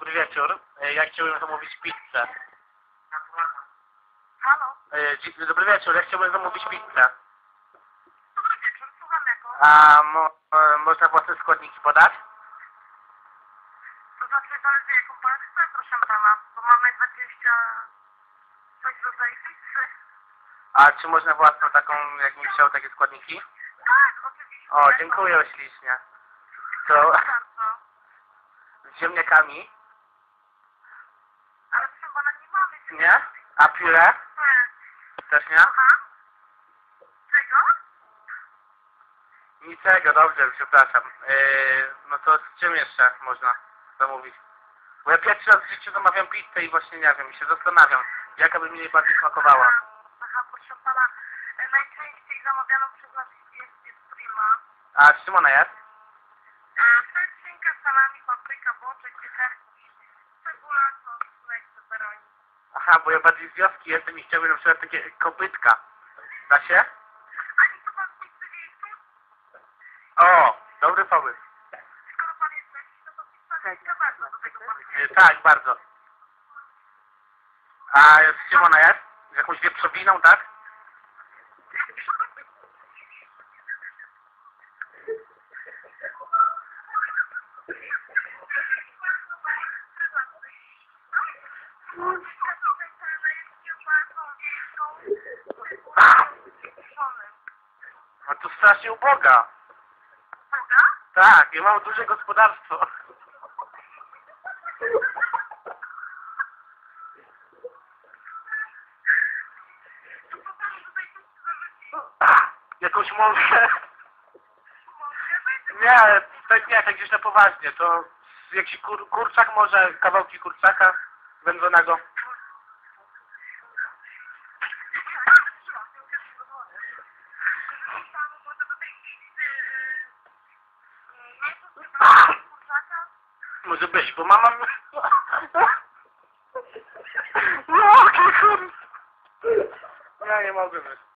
dobry wieczór. E, Ja chciałbym zamówić pizzę. Halo? E, Dobry wieczór, ja chciałbym zamówić pizzę. Dobry wieczór, słucham jaką? A mo, e, można własne składniki podać? To znaczy zależy jaką pan chce, proszę pana, bo mamy 26 rodzajów pizzy. A czy można własną taką, jak mi chciał, takie składniki? Tak, oczywiście. O, dziękuję ślicznie. To z ziemniakami? Ale proszę pana, nie? A pióre? Nie. Też nie? Aha. Czego? Niczego, dobrze, przepraszam. E, no to z czym jeszcze można zamówić? Bo ja pierwszy raz w życiu zamawiam pizzę i właśnie nie wiem, i się zastanawiam, jaka by mi najbardziej smakowała. Aha, proszę pana, e, najczęściej zamawianą przez nas jest, jest prima. A z czym ona jest? E, Ser, szynka, salami, papryka, boczek, piekarki, cebula, sos. Bo ja bardziej z wioski jestem i chciałbym na przykład takie kopytka. Da się? O, dobry pomysł. E, tak, bardzo. A z czym ona jest? Z jakąś wieprzowiną, tak? To strasznie uboga. Tak, ja mam duże gospodarstwo. Jakąś mąkę? Nie, tak nie, tak gdzieś na poważnie. To jakiś kur, kurczak może, kawałki kurczaka wędzonego. Może być, bo mama... No, kur... Ja nie mogę być.